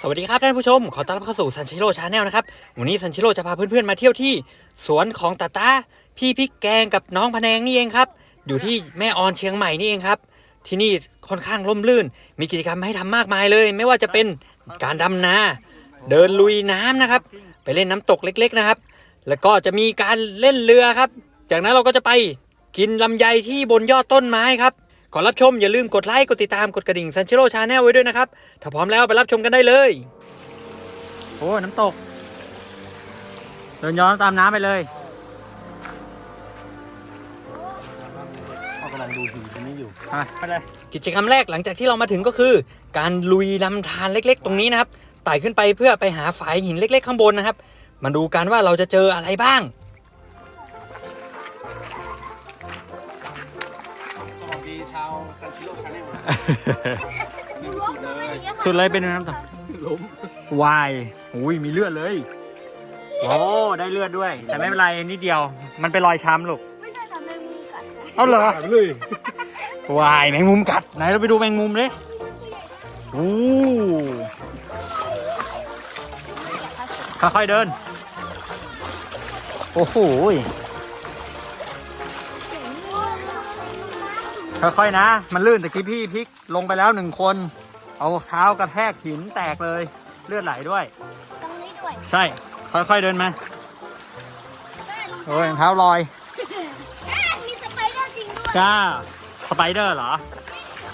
สวัสดีครับท่านผู้ชม ขอต้อนรับเข้าสู่ซันชิโร่ชาแนลนะครับ วันนี้ซันชิโร่จะพาเพื่อนๆมาเที่ยวที่สวนของตาตา พี่พริกแกงกับน้องพะแนงนี่เองครับ อยู่ที่แม่ออนเชียงใหม่นี่เองครับ ที่นี่ค่อนข้างร่มรื่น มีกิจกรรมให้ทำมากมายเลย ไม่ว่าจะเป็นการดำนา เดินลุยน้ำนะครับ ไปเล่นน้ำตกเล็กๆนะครับ แล้วก็จะมีการเล่นเรือครับ จากนั้นเราก็จะไปกินลำไยที่บนยอดต้นไม้ครับ ก่อนรับชมอย่าลืมกดไลค์ กดติดตาม กดกระดิ่งซันชิโร่ชาแนลไว้ด้วยนะครับ ถ้าพร้อมแล้วไปรับชมกันได้เลย โอ้ น้ำตก เดินย้อนตามน้ำไปเลยเขากำลังดูหินตรงนี้อยู่ไปเลยกิจกรรมแรกหลังจากที่เรามาถึงก็คือ การลุยลำธารเล็กๆ ตรงนี้นะครับไต่ขึ้นไปเพื่อไปหาฝายหินเล็ก ๆ ข้างบนนะครับ มาดูกันว่าเราจะเจออะไรบ้าง ซันชิโร่ชาแนลนี่ไปสุดเลยสุดเลยเป็นน้ำตกล้มวายอุ้ยมีเลือดเลย โอ้ได้เลือดด้วย แต่ไม่เป็นไรนิดเดียว มันเป็นรอยช้ำลูกไม่ใช่ทำแมงมุมกัดนะเอาเหรอหายไปเลยวายแมงมุมกัดไหนเราไปดูแมงมุมเลยอู้ค่อยๆเดิน โอ้โห ค่อยๆนะ มันลื่นแต่กี้พี่พลิกลงไปแล้วหนึ่งคน เอาเท้ากระแทกหินแตกเลยเลือดไหลด้วย ตรงนี้ด้วยใช่ ค่อยๆเดินมาโอ้ยรองเท้าลอยแม่มีสไปเดอร์จริงด้วย จ้าสไปเดอร์เหรอ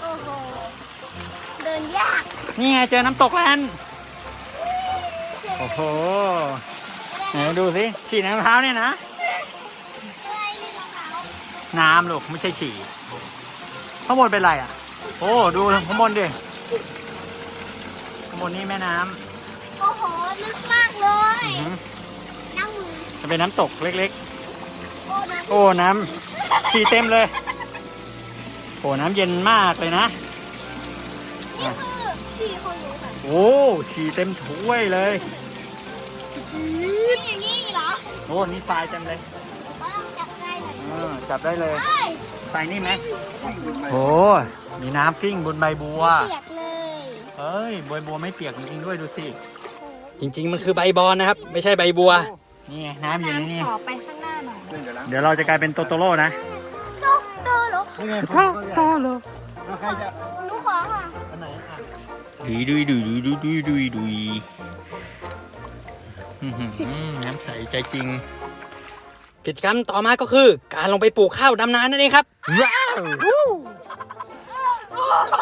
โอ้โห เดินยากนี่ไงเจอน้ำตกแล้วโอ้โหไหนดูสิฉีดน้ำเท้าเนี่ยนะ อะไรนี่รองเท้า น้ำลูกไม่ใช่ฉี่ ข้างบนเป็นไรอะ โอ้ดูข้างบนดิข้างบนนี่แม่น้โอ้โหลึกมากเลำย อื้อหือนั่งมือจะเป็นน้ำตกเล็กโอ้นะๆโอ้น้ำฉี่เต็มเลยโอ้น้ำเย็นมากเลยนะ นี่คือสี่คนรู้ค่ะโอ้ฉี่เต็มถ้วยเลย นี่อย่างนี้เหรอโอ้นี่ทรายเต็มเลยว่าต้องจับได้หน่อยเออจับได้เลย เฮ้ย ทรายนี่ไหมโอ้มีน้ำกิ้งบนใบบัว เปียกเลยเฮ้ยใบบัวไม่เปียกจริงๆด้วยดูสิโอ้โหจริง ๆ มันคือใบบอนนะครับ ไม่ใช่ใบบัว นี่ไงน้ำอยู่ในนี่ ขอไปข้างหน้าหน่อยเล่นเดี๋ยวนะเดี๋ยวเราจะกลายเป็นโตโตโร่นะ โตโตเหรอนี่ไงโตโตโร่แล้วใครจะหนูขอค่ะอันไหนอะดุยดุยดุยดุยดุยดุยดุยอื้อหือน้ำใสใจจริง กิจกรรมต่อมาก็คือ การลงไปปลูกข้าวดำนานั่นเองครับว้าว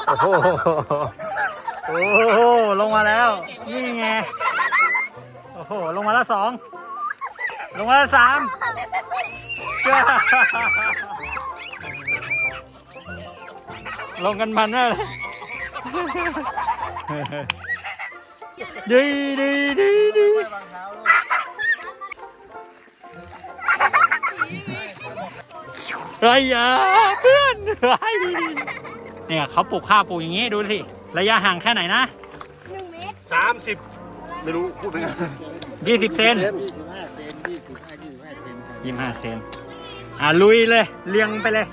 โอ้โหโอ้โหลงมาแล้ว นี่ไง โอ้โห ลงมาแล้วสอง ลงมาแล้วสามลงกันมันเลยดีดีดี ไรอะเพื่อนเฮ้ยเนี่ยเขาปลูกข้าวปลูกอย่างงี้ดูสิ ระยะห่างแค่ไหนนะหนึ่งเมตรสามสิบไม่รู้พูดไปไง20เซนยี่สิบห้าเซนยี่สิบห้ายี่สิบห้าเซนยี่ห้าเซนอะลุยเลยเรียงไปเลย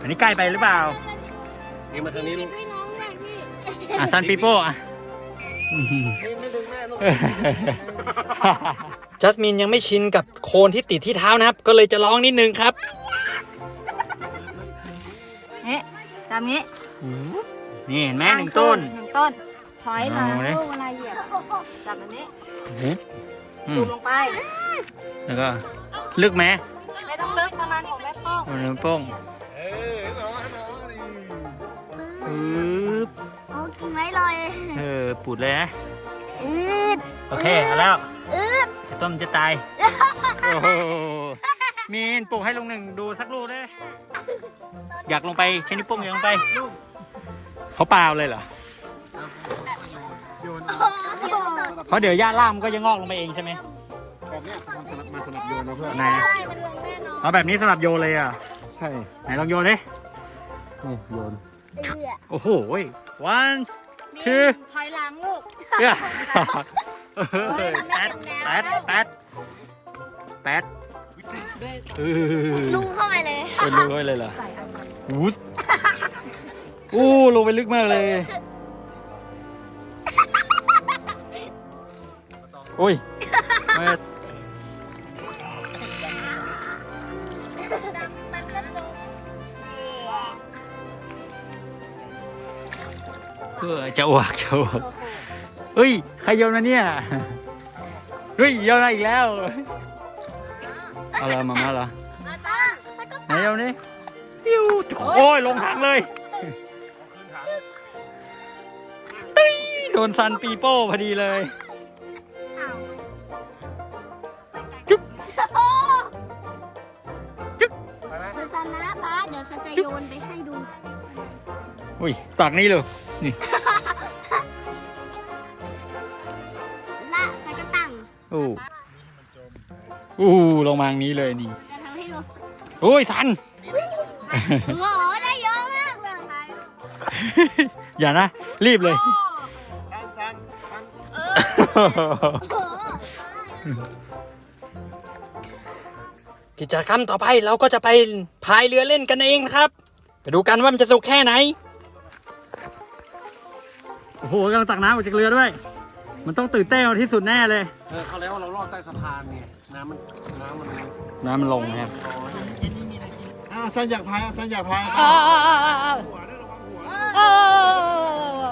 อันนี้ใกล้ไปหรือเปล่านี่มาทางนี้ลูกให้น้องด้วยพี่อะซันปีโป้อะนี่ไม่ดึงแม่ลูก จัสมินยังไม่ชินกับโคนที่ติดที่เท้านะครับ ก็เลยจะร้องนิดนึงครับเอ๊ะตามนี้นี่เห็นไหมหนึ่งต้นหนึ่งต้นถอยหลังเอาเลยลูกเวลาเหยียบจับแบบนี้อืดูมลงไป แล้วก็ลึกไหมไม่ต้องลึกประมาณของแม่ป้องเอานิ้วโป้งเออน้องน้องนี่ปึ๊บโอ้กินไว้ลอยเออปูดเลยนะอืดโอเคเอาแล้ว อืดไอ้ต้มจะตาย โอ้โหมีนปลูกให้ลุงหนึ่งดูสักลูกได้อยากลงไปแค่นิ้วโป้งอยากลงไป เขาเปล่าเลยเหรอ โยนโอ้โหเพราะเดี๋ยวหญ้าล่ามมันก็จะงอกลงไปเองใช่ไหมแบบเนี้ยทำสลับมาสลับโยนนะเพื่อนไหนได้เป็นลงแน่นอนเอาแบบนี้สำหรับโยนเลยอะ ใช่ไหนลองโยนดินี่โยนเอือโอ้โห one มี two ถอยหลังลูก เอ้ยแป๊ดแป๊ดแป๊ดแป๊ดเออลุงเข้าไปเลยเป็นด้วยเลยเหรอวูดอู้ลงไปลึกมากเลยอุ้ยไม่มันก็จมเพื่อจะอ้วกจะอ้วก เฮ้ย ใครโยนมาเนี่ย เฮ้ยโยนมาอีกแล้วเอาละมามาเหรอมาตาสักก็ไหนโยนนี่ปิ้วโอ้ยลงถังเลยตุ้ยโดนซันปีโป้พอดีเลยอ้าวจุ๊บโอ้จุ๊บไปไหมเดี๋ยวซันนะป้าเดี๋ยวซันจะโยนไปให้ดู อุ้ยตักนี่เลยล อ้อู้ลงมาอย่างนี้เลยนี่จะทำให้ดูโอ้ยสัน โอ้โหได้เยอะมากเลยค่ะอย่านะ รีบเลย สั้นสั้นสั้นโอ้โหกิจกรรมต่อไปเราก็จะไปพายเรือเล่นกันเองนะครับ ไปดูกันว่ามันจะสุกแค่ไหน โอ้โหกำลังตักน้ำออกจากเรือด้วย มันต้องตื่นเต้นที่สุดแน่เลย เออเขาแล้วเราลอดใต้สะพานไงน้ำมันน้ำมันน้ำมันลงนะครับอ้าวสั้นอยากพายอะสั้นอยากพายเออหัวด้วยระวังหัวเออ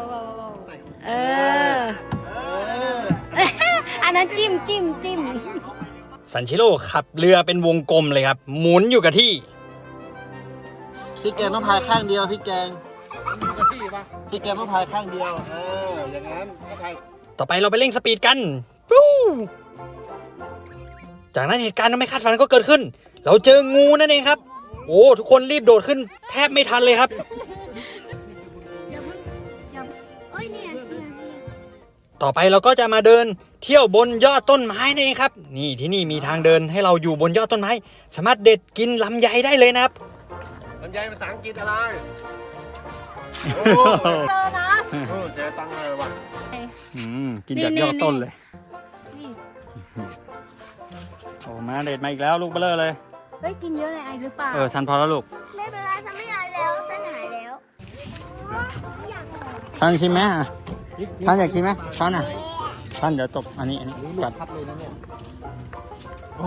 ใส่เออเอออันนั้นจิ้มจิ้มจิ้มสันชิโร่ขับเรือเป็นวงกลมเลยครับ หมุนอยู่กับที่ พี่แกงต้องพายข้างเดียวพี่แกงพี่แกงต้องพายข้างเดียวเอออย่างนั้นก็พาย ต่อไปเราไปเร่งสปีดกันปูจากนั้นเหตุการณ์ไม่คาดฝันก็เกิดขึ้น เราเจองูนั่นเองครับ โอ้ทุกคนรีบโดดขึ้นแทบไม่ทันเลยครับ ต่อไปเราก็จะมาเดินเที่ยวบนยอดต้นไม้นั่นเองครับ นี่ที่นี่มีทางเดินให้เราอยู่บนยอดต้นไม้ สามารถเด็ดกินลำไยได้เลยนะครับลำไยภาษาอังกฤษอะไร โอ้เจอนะโหเสียตังค์เลยว่ะอืมกินจากยอดต้นเลยโอ้มาเด็ดมาอีกแล้วลูกเบลอเลย เฮ้ยกินเยอะเลยไอหรือเปล่าเออทันพอแล้วลูกไม่เป็นไรฉันไม่อายแล้วฉันหายแล้วทันชิมไหมอะทันอยากชิมไหมทันอะทันเดี๋ยวตกอันนี้อันนี้ลูจักดพัดเลยนะเนี่ยโอ้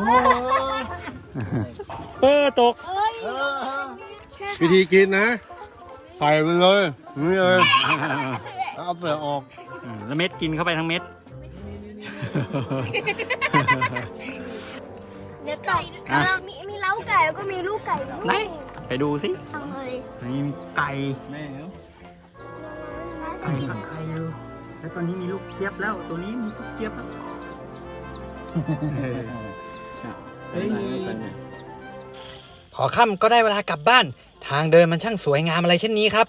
เออตกเอ้ยเออวิธีกินนะ ใส่มันเลยนี่เลยแล้วเอาเปลือกออกอืมแล้วเม็ดกินเข้าไปทั้งเม็ด เดี๋ยวไก่มีมีเล้าไก่แล้วก็มีลูกไก่ด้วยไหนไปดูสิทำเลยนี่มีไก่แม่ไก่ฝังไข่อยู่แล้วตอนนี้มีลูกเจี๊ยบแล้ว ตัวนี้มีลูกเจี๊ยบแล้วเฮ้ยพอค่ำก็ได้เวลากลับบ้าน ทางเดินมันช่างสวยงามอะไรเช่นนี้ครับ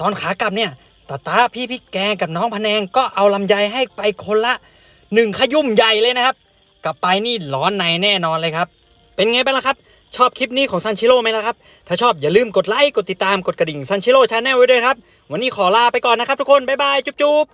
ตอนขากลับเนี่ยตาตาพี่พี่แกงกับน้องพะแนงก็เอาลำไยให้ไปคนละหนึ่งขยุ่มใหญ่เลยนะครับ กลับไปนี่ร้อนในแน่นอนเลยครับ เป็นไงบ้างล่ะครับ ชอบคลิปนี้ของซันชิโร่ไหมล่ะครับ ถ้าชอบอย่าลืมกดไลค์กดติดตามกดกระดิ่งซันชิโร่ชาแนลไว้ด้วยครับ วันนี้ขอลาไปก่อนนะครับทุกคน บ๊ายบาย จุ๊บ